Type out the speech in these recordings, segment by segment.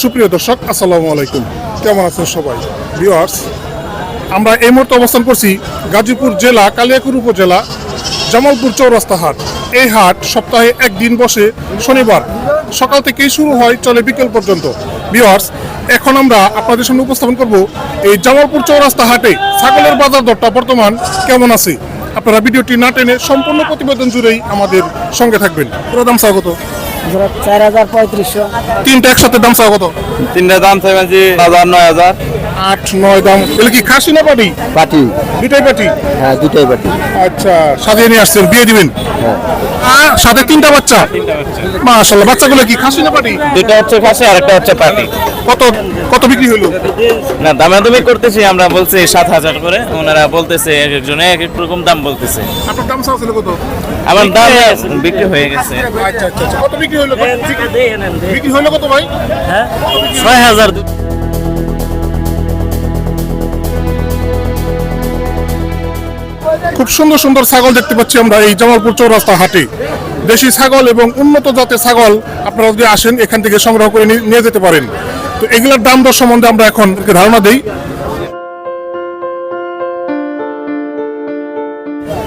সুপ্রিয় দর্শক, আসসালামু আলাইকুম। কেমন আছেন সবাই? ভিউয়ার্স আমরা এই মুহূর্তে অবস্থান করছি গাজীপুর জেলা কালিয়াকুর উপজেলা, জামালপুর চৌরাস্তা হাট। এই হাট সপ্তাহে একদিন বসে শনিবার। সকাল থেকেই শুরু হয়, চলে বিকেল পর্যন্ত। ভিউয়ার্স এখন আমরা আপনাদের সামনে উপস্থাপন করব এই জামালপুর চৌরাস্তা হাটে ছাগলের বাজার দরটা। বর্তমান কেমন আছে? আপনারা ভিডিওটি না টেনে সম্পূর্ণ প্রতিবেদন জুড়েই আমাদের সঙ্গে থাকবেন। পুরো দাম স্বাগত। চার হাজার পঁয়ত্রিশশো। তিনটা একসাথে দাম স্বাগত তিনটা দাম চাইছি হাজার নয় হাজার। আট নয় দাম। এগুলো কি খাসি না পাটি? পাটি। দুটাই পাটি? হ্যাঁ দুটাই পাটি। আচ্ছা সাজিয়ে নিয়ে আসছেন বিয়ে দিবেন? আর সাথে তিনটা বাচ্চা? মাশাল্লাহ বাচ্চাগুলো কি খাসি না পাটি? দুটা হচ্ছে খাসি আর একটা হচ্ছে পাটি। কত কত বিক্রি হলো না দামাদামি করতেছি আমরা বলছি সাত হাজার করে। ওনারা বলতেছে এক একজনে এক এক রকম দাম বলতেছে। আপনার দাম চাওয়া ছিল কত? আমার দাম বিক্রি হয়ে গেছে। আচ্ছা আচ্ছা আচ্ছা। কত বিক্রি হলো বিক্রি হলো কত ভাই? হ্যাঁ। ছয় হাজার। খুব সুন্দর সুন্দর ছাগল দেখতে পাচ্ছি আমরা এই জামালপুর চৌরাস্তা হাটে। দেশি ছাগল এবং উন্নত জাতের ছাগল আপনারা যদি আসেন এখান থেকে সংগ্রহ করে নিয়ে- যেতে পারেন। তো এগুলোর দাম দর সম্বন্ধে আমরা এখন ধারণা দেই।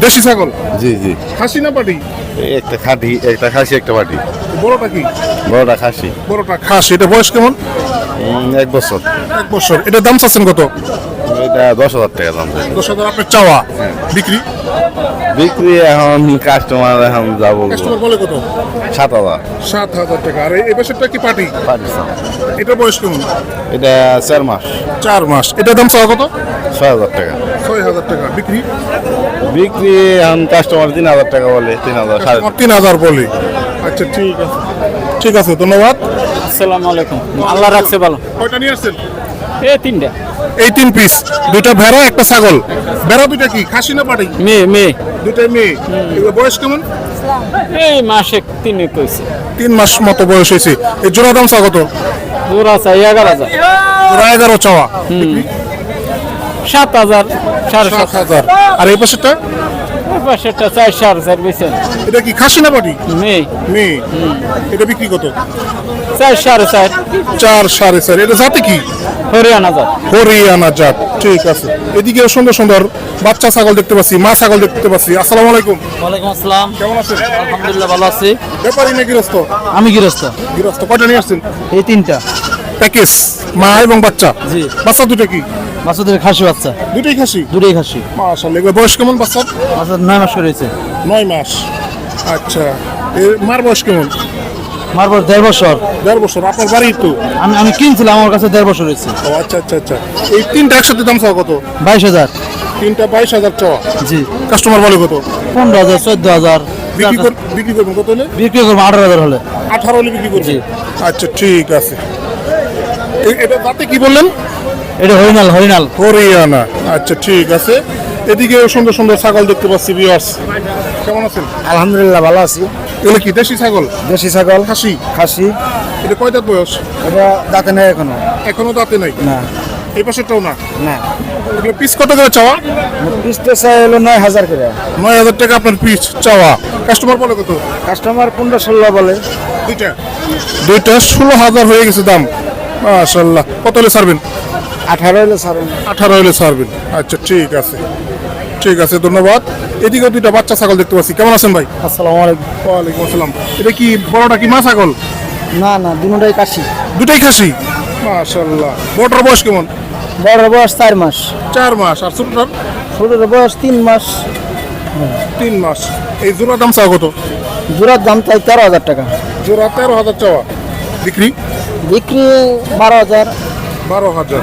দেশি ছাগল? জি জি। খাসি না পাটি? একটা খাটি একটা খাসি একটা বাটি বড়টা কি? বড়টা খাসি। বড়টা খাস। এটা বয়স কেমন? এক বছর। এক বছর। এটা দাম চাচ্ছেন কত? এটা দশ হাজার টাকা দাম দশ হাজার আপনার চাওয়া। বিক্রি? বিক্রি এখন কাস্টমার এখন যাব কাস্টমার বলে কত? সাত হাজার। সাত হাজার টাকা। আর এই পাশেরটা কি পাটি পাকিস্তান এটা বয়স কেমন? এটা চার মাস। চার মাস। এটা দাম চাওয়া কত? ছয় হাজার টাকা। ছয় হাজার টাকা। বিক্রি? বিক্রি এখন কাস্টমার তিন হাজার টাকা বলে তিন হাজার সাড়ে তিন হাজার বলে। আচ্ছা ঠিক আছে। ঠিক আছে ধন্যবাদ। আসসালামু আলাইকুম। আল্লাহ রাখছে ভালো। কয়টা নিয়ে আসছেন? এ তিনটা। এই তিন পিস দুইটা ভেড়া একটা ছাগল। ভেড়া দুইটা কি? খাসি না পাটি মেয়ে মেয়ে। দুইটাই মেয়ে। বয়স কেমন? এই মাসে তিন কইছে তিন মাস মতো বয়স হয়েছে। এই জোড়া দাম কত? জোড়া চাই এগারো হাজার। জোড়া এগারো চাওয়া। সাত হাজার সাড়ে সাত হাজার। আর এই পাশেরটা? পাশেরটা চার সাড়ে চার বেছেন এটা কি খাসি না পাটি মেয়ে মেয়ে এটা বিক্রি কত? চার সাড়ে চার। চার সাড়ে চার। এটা জাতি কি? হরিয়ানা হাজার হরিয়ানা জাত। ঠিক আছে। এদিকে সুন্দর সুন্দর বাচ্চা ছাগল দেখতে পাচ্ছি মা ছাগল দেখতে পাচ্ছি। আসসালামু আলাইকুম। ওয়ালাইকুম আসসালাম। কেমন আছেন? আলহামদুলিল্লাহ ভালো আছি। ব্যাপারী না গৃহস্থ? আমি গৃহস্থ। গৃহস্থ। কয়টা নিয়ে আসছেন? এই তিনটা। প্যাকেজ। মা এবং বাচ্চা? জি। বাচ্চা দুটো কি? বাচ্চাদের খাসি বাচ্চা। দুটোই খাসি? দুটোই খাসি। মাশাআল্লাহ এগুলো বয়স কেমন বাচ্চা বাচ্চার নয় মাস রয়েছে নয় মাস। আচ্ছা এর মার বয়স কেমন? মারবার দেড় বছর। দেড় বছর আপনার বাড়ি তো? আমি আমি কিনছিলাম আমার কাছে দেড় বছর হয়েছে। ও আচ্ছা আচ্ছা আচ্ছা। এই তিনটা একসাথে দাম চাওয়া কত? বাইশ হাজার। তিনটা বাইশ হাজার চাওয়া জি। কাস্টমার বলে কত? পনেরো হাজার চোদ্দ হাজার। বিক্রি কর বিক্রি করবেন কত হলে? বিক্রি করব আঠারো হাজার হলে। আঠারো হলে বিক্রি করছি আচ্ছা ঠিক আছে। এটা তাতে কি বললেন? এটা হরিণাল হরিণাল। হরিয়ানা। আচ্ছা ঠিক আছে। এদিকে সুন্দর সুন্দর ছাগল দেখতে পাচ্ছি ভিউয়ার্স কেমন আছেন? আলহামদুলিল্লাহ ভালো আছি। এগুলো কি দেশি ছাগল? দেশি ছাগল। খাসি? খাসি। এটা কয় দাঁত বয়স? এটা দাঁতে নেই এখনও। এখনও দাঁতে নাই? না। এই পাশেরটাও না? না। এগুলো পিস কত করে চাওয়া? পিসটা চাই হলো নয় হাজার করে। নয় হাজার টাকা আপনার পিস চাওয়া। কাস্টমার বলে কত? কাস্টমার পনেরো ষোলো বলে। দুইটা। দুইটা ষোলো হাজার হয়ে গেছে দাম। মাশাল্লাহ কত হলে ছাড়বেন? আঠারো হলে ছাড়ুন। আঠারো হলে ছাড়বেন। আচ্ছা ঠিক আছে। ঠিক আছে ধন্যবাদ। এদিকে দুইটা বাচ্চা ছাগল দেখতে পাচ্ছি। কেমন আছেন ভাই? আসসালামু আলাইকুম। ওয়ালাইকুম আসসালাম। এটা কি বড়টা কি মা ছাগল? না না দুটাই কাশি দুটাই খাসি? মাশাল্লাহ বড়টার বয়স কেমন? বড় বয়স চার মাস। চার মাস। আর ছোটটার? ছোটোর বয়স তিন মাস। তিন মাস। এই জোড়া দাম চাওয়া কত? জোড়ার দাম চাই তেরো হাজার টাকা। জোড়া তেরো হাজার চাওয়া। বিক্রি? বিক্রি বারো হাজার। বারো হাজার।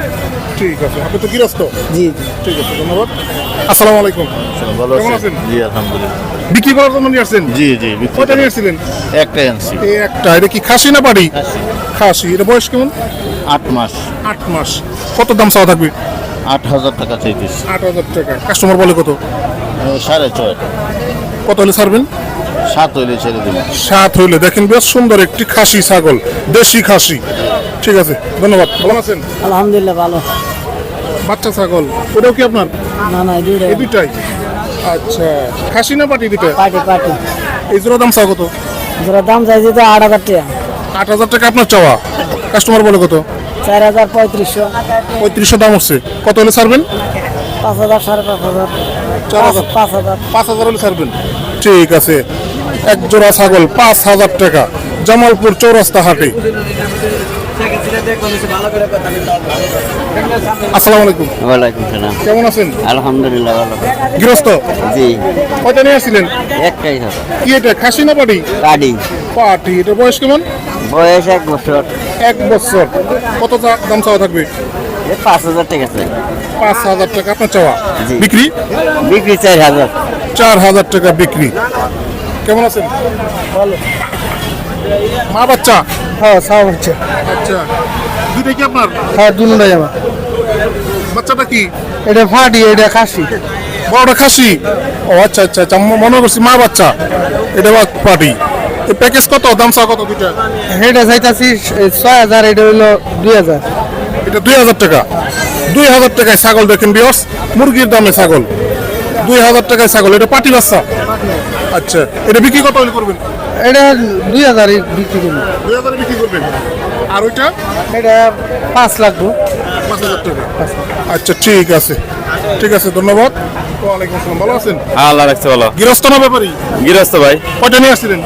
ঠিক আছে আপনি তো গৃহস্থ। জি ঠিক আছে ধন্যবাদ। আসসালামু আলাইকুম। ভালো আছেন? জি আলহামদুলিল্লাহ। বিক্রি করার জন্য নিয়ে আসছেন? জি জি কয়টা নিয়ে আসছিলেন? একটাই আনছি একটা এটা কি খাসি না পাড়ি খাসি। এটা বয়স কেমন? আট মাস। আট মাস। কত দাম চাওয়া থাকবে? আট হাজার টাকা চাইতেছি। আট হাজার টাকা। কাস্টমার বলে কত? সাড়ে ছয়। কত হলে ছাড়বেন? সাত হইলে ছেড়ে দিন সাত হইলে। দেখেন বেশ সুন্দর একটি খাসি ছাগল দেশি খাসি। ঠিক আছে ধন্যবাদ। ভালো আছেন? আলহামদুলিল্লাহ ভালো। বাচ্চা ছাগল ওটাও কি আপনার? না না দুইটাই। এই দুইটাই? আচ্ছা খাসি না পাটি দুইটা পার্টি পার্টি এই জোড়া দাম চাওয়া কত? জোড়ার দাম চাইছি তো আট হাজার টাকা। আট হাজার টাকা আপনার চাওয়া। কাস্টমার বলে কত? চার হাজার পঁয়ত্রিশশো। পঁয়ত্রিশশো দাম হচ্ছে। কত হলে ছাড়বেন? পাঁচ হাজার সাড়ে পাঁচ হাজার। চার হাজার। পাঁচ হাজার। পাঁচ হাজার হলে ছাড়বেন। ঠিক আছে। এক জোড়া ছাগল পাঁচ হাজার টাকা। জামালপুর চৌরাস্তা হাটে। আসসালামু আলাইকুম। ওয়ালাইকুম সালাম। কেমন আছেন? আলহামদুলিল্লাহ ভালো গৃহস্থ? জি। কয়টা নিয়ে আসছিলেন? একটাই হবে। কি এটা খাসি না পাটি? কাডি পাটি এটা বয়স কেমন? বয়স এক বছর। এক বছর। কত দাম চাওয়া থাকবে? পাঁচ হাজার টাকা চাই। পাঁচ হাজার টাকা আপনার চাওয়া। বিক্রি? বিক্রি চার হাজার। চার হাজার টাকা বিক্রি। কেমন আছেন? মা বাচ্চা? হ্যাঁ সব হচ্ছে আচ্ছা। দুইটা কি আপনার? হ্যাঁ দুটাই আমার। বাচ্চাটা কি? এটা ফাটি এটা খাসি। বড়টা খাসি? ও আচ্ছা আচ্ছা আচ্ছা মনে করছি মা বাচ্চা। এটা পাটি এই প্যাকেজ কত? দাম চা কত দুইটা? এটা চাইতাছি ছয় হাজার এটা হইল দুই হাজার। এটা দুই হাজার টাকা। দুই হাজার টাকায় ছাগল দেখেন বিয়স মুরগির দামে ছাগল। দুই হাজার টাকায় ছাগল। এটা পাটি বাচ্চা? আচ্ছা। এটা বিক্রি কত হলে করবেন? এটা দুই হাজার বিক্রি করব। দুই হাজারে বিক্রি করবেন? আর ওইটা? এটা পাঁচ লাগবো পাঁচ হাজার টাকা। আচ্ছা ঠিক আছে। ঠিক আছে ধন্যবাদ। ওয়ালাইকুম আসসালাম ভালো আছেন? আল্লাহ রাখছে বলো গৃহস্থ না ব্যাপারী? গৃহস্থ ভাই। কয়টা নিয়ে আসছিলেন?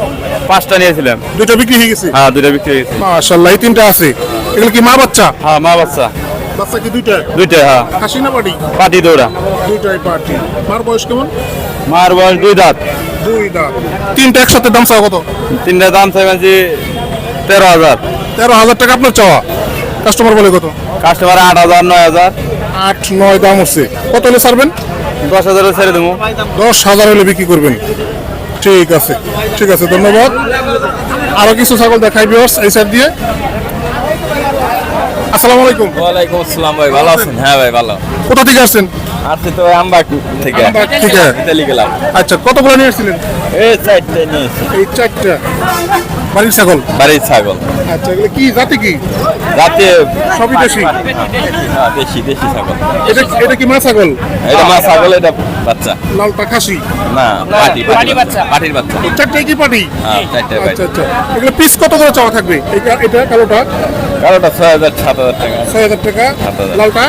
পাঁচটা নিয়েছিলাম দুইটা বিক্রি হয়ে গেছে? হ্যাঁ দুইটা বিক্রি হয়েছে মাশাল্লাহ এই তিনটা আছে। এগুলো কি মা বাচ্চা? হ্যাঁ মা বাচ্চা। বাচ্চা কি দুইটা? দুইটা হ্যাঁ। খাসি না পাটি? পাটি দৌড়া। দুইটাই পাটি। মার বয়স কেমন? মার বয়স দুই দাঁত। দুই দাঁত। তিনটা একসাথে দাম চাওয়া কত? তিনটা দাম চাইছি তেরো হাজার। তেরো হাজার টাকা আপনার চাওয়া। কাস্টমার বলে কত? কাস্টমার আট হাজার নয় হাজার। আট নয় দাম হচ্ছে। কত হলে ছাড়বেন? দশ হাজারও ছেড়ে দেবো। দশ হাজার হলে বিক্রি করবেন। ঠিক আছে ঠিক আছে ধন্যবাদ। আরও কিছু ছাগল দেখাই বিয়স এই সাইড দিয়ে। আসসালামু আলাইকুম। ওয়ালাইকুম আসসালাম ভাই ভালো আছেন? হ্যাঁ ভাই ভালো। কোথা থেকে আসছেন? আসছি তো আমবাগ থেকে। আমবাগ থেকে। ইতালি গেলাম। আচ্ছা কতগুলো নিয়ে আসছিলেন এই চারটে নিয়েছি এই চারটা। বাড়ির ছাগল? বাড়ির ছাগল। আচ্ছা এগুলো কি জাতি কি? রাতে সবই দেশি? হ্যাঁ দেশি দেশি ছাগল। এটা এটা কি মা ছাগল? এটা মা ছাগল এটা বাচ্চা। লালটা খাসি? না পাটি পাটি বাচ্চা। পাটির বাচ্চা। চারটাই কি পাটি? হ্যাঁ চারটে আচ্ছা আচ্ছা। এগুলো পিস কত করে চাওয়া থাকবে? এটা এটা কালোটা? কারোটা ছয় হাজার সাত হাজার টাকা। ছয় হাজার টাকা। সাত হাজার। লালটা?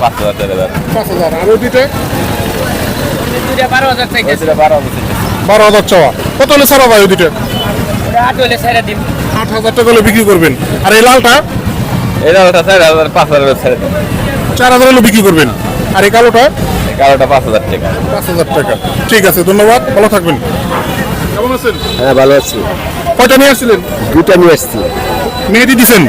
পাঁচ হাজার চার হাজার পাঁচ হাজার। আর বারো হাজার বারো হাজার চাওয়া। কত হলে ভাই আট হাজার টাকা হলে বিক্রি করবেন। আর এই লালটা? এটা ওটা চার হাজার পাঁচ হাজার দেন। চার হাজার হলে বিক্রি করবেন। আর এই কালোটা? পাঁচ হাজার টাকা। পাঁচ হাজার টাকা। ঠিক আছে ধন্যবাদ। ভালো থাকবেন। কেমন আছেন? হ্যাঁ ভালো আছি। কয়টা নিয়ে আসছিলেন? দুটা নিয়ে আসছি। মেহেদি দিছেন?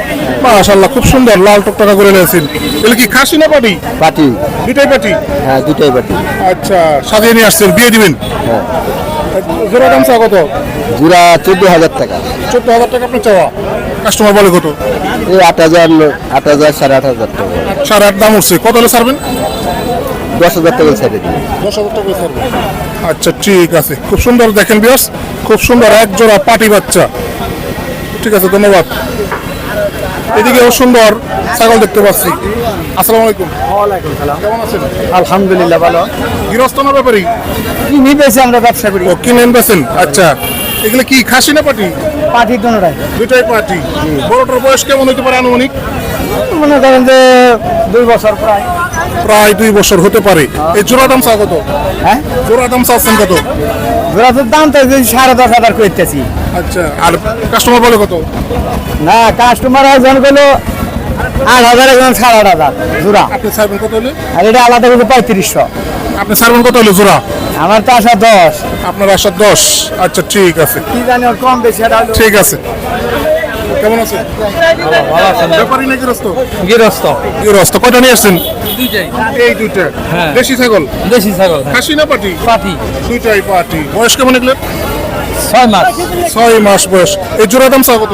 মাশাল্লাহ খুব সুন্দর লাল টকটকা করে নিয়েছেন। এগুলো কি খাসি না পাটি? পাটি। দুটাই পাটি? হ্যাঁ দুটাই পাটি। আচ্ছা সাজিয়ে নিয়ে আসছেন বিয়ে দিবেন? হ্যাঁ। জোড়া দাম চা কত? জোড়া চোদ্দ হাজার টাকা। চোদ্দ হাজার টাকা আপনার চাওয়া। কাস্টমার বলে কত? এই আট হাজার আট হাজার সাড়ে আট হাজার টাকা। সাড়ে আট দাম উঠছে। কত হলে ছাড়বেন? দশ হাজার টাকা ছেড়ে দিই দশ হাজার টাকা ছাড়বেন। আচ্ছা ঠিক আছে। খুব সুন্দর দেখেন বিয়াস খুব সুন্দর এক জোড়া পাটি বাচ্চা। ঠিক আছে ধন্যবাদ। এদিকেও সুন্দর ছাগল দেখতে পাচ্ছি। আসসালামু আলাইকুম। ওয়ালাইকুম সালাম। কেমন আছেন? আলহামদুলিল্লাহ ভালো। গৃহস্থ না ব্যাপারী? কি নিবেছে আমরা ব্যবসা করি? ও কিনেন বেছেন আচ্ছা। এগুলো কি খাসি না পাটি? পাটির দোনোটাই দুটাই পাটি। বড়টার বয়স কেমন হতে পারে আনুমানিক? মনে করেন যে দুই বছর প্রায়। প্রায় দুই বছর হতে পারে। এই জোড়া দাম চা কত? হ্যাঁ? জোড়া দাম চাচ্ছেন কত? জোড়াতে দাম তো সাড়ে দশ হাজার করতেছি। আচ্ছা আর কাস্টমার বলে কত? না কাস্টমার একজন গেলো আট হাজার একজন সাড়ে আট হাজার জোড়া। আপনি ছাড়বেন কত হলে? আর এটা আলাদা করে পঁয়ত্রিশশো। আপনি ছাড়বেন কত হলো জোড়া? আমার তো আসা দশ। আপনার আশা দশ। আচ্ছা ঠিক আছে। কি জানি কম বেশি ঠিক আছে। কেমন আছে ব্যাপারী না গৃহস্থ গৃহস্থ। গৃহস্থ। কয়টা নিয়ে আসছেন? এই দুইটা। দেশি ছাগল? দেশি ছাগল খাসি না পাটি? পাটি। দুইটাই পাটি। বয়স কেমন এগুলো ছয় মাস। ছয় মাস বয়স। এই জোড়া দাম চা কত?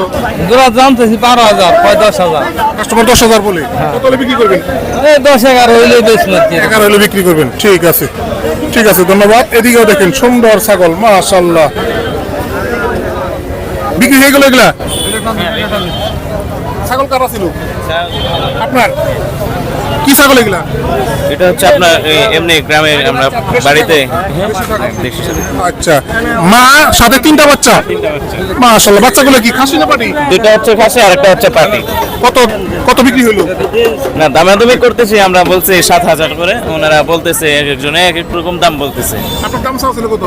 জোড়া দাম তো বারো হাজার কয় দশ হাজার। কাস্টমার দশ হাজার বলে। কত হলে বিক্রি করবেন? এই দশ এগারো হইলে বেশ না এগারো হলে বিক্রি করবেন। ঠিক আছে। ঠিক আছে ধন্যবাদ। এদিকেও দেখেন সুন্দর ছাগল মাশাল্লাহ বিক্রি হয়ে গেল এগুলা? ছাগল কারা ছিল আপনার? কি ছাগল এগুলা? এটা হচ্ছে আপনার এমনি গ্রামে আমরা বাড়িতে আচ্ছা। মা সাথে তিনটা বাচ্চা? মাশাআল্লাহ বাচ্চাগুলো কি খাসি না পাটি? দুটো হচ্ছে খাসি আর একটা হচ্ছে পাটি। কত কত বিক্রি হলো না দামাদামি করতেছি আমরা বলছি সাত হাজার করে। ওনারা বলতেছে এক একজনে এক এক রকম দাম বলতেছে। আপনার দাম চাওয়া ছিল কত?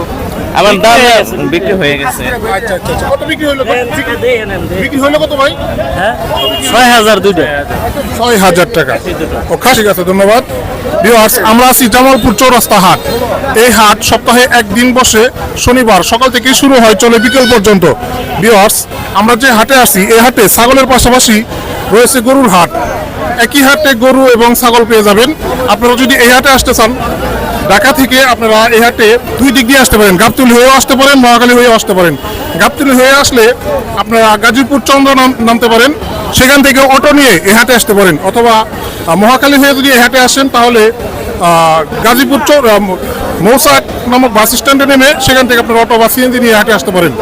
আমার দাম বিক্রি হয়ে গেছে। আচ্ছা আচ্ছা আচ্ছা। কত বিক্রি হলো বিক্রি হলো কত ভাই? ছয় হাজার দুইটা। ছয় হাজার টাকা। ঠিক আছে, ধন্যবাদ। ভিউয়ার্স আমরা আছি জামালপুর চৌরাস্তা হাট। এই হাট সপ্তাহে একদিন বসে শনিবার সকাল থেকে শুরু হয়, চলে বিকেল পর্যন্ত। ভিউয়ার্স আমরা যে হাটে আছি, এই হাটে ছাগলের পাশাপাশি রয়েছে গরুর হাট। একই হাটে গরু এবং ছাগল পেয়ে যাবেন। আপনারা যদি এই হাটে আসতে চান, ঢাকা থেকে আপনারা এই হাটে দুই দিক দিয়ে আসতে পারেন। গাবতুলি হয়েও আসতে পারেন মহাকালী হয়েও আসতে পারেন। গাবতুলি হয়ে আসলে আপনারা গাজীপুর চন্দ্র নাম নামতে পারেন। সেখান থেকে অটো নিয়ে হাটে আসতে পারেন। অথবা মহাকালী হয়ে যদি হাটে আসেন, তাহলে গাজীপুর চৌ মৌসাক নামক বাস স্ট্যান্ডে নেমে সেখান থেকে আপনার অটো বা সিএনজি নিয়ে হাটে আসতে পারেন।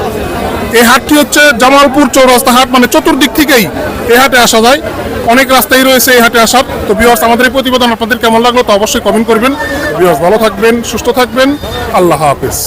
এই হাটটি হচ্ছে জামালপুর চৌরাস্তা হাট মানে চতুর্দিক থেকেই এই হাটে আসা যায়। অনেক রাস্তাই রয়েছে এই হাটে আসার। তো বিহার্স আমাদের এই প্রতিবেদন আপনাদের কেমন লাগল তো অবশ্যই কমেন্ট করবেন। বিহার্স ভালো থাকবেন, সুস্থ থাকবেন। আল্লাহ হাফেজ।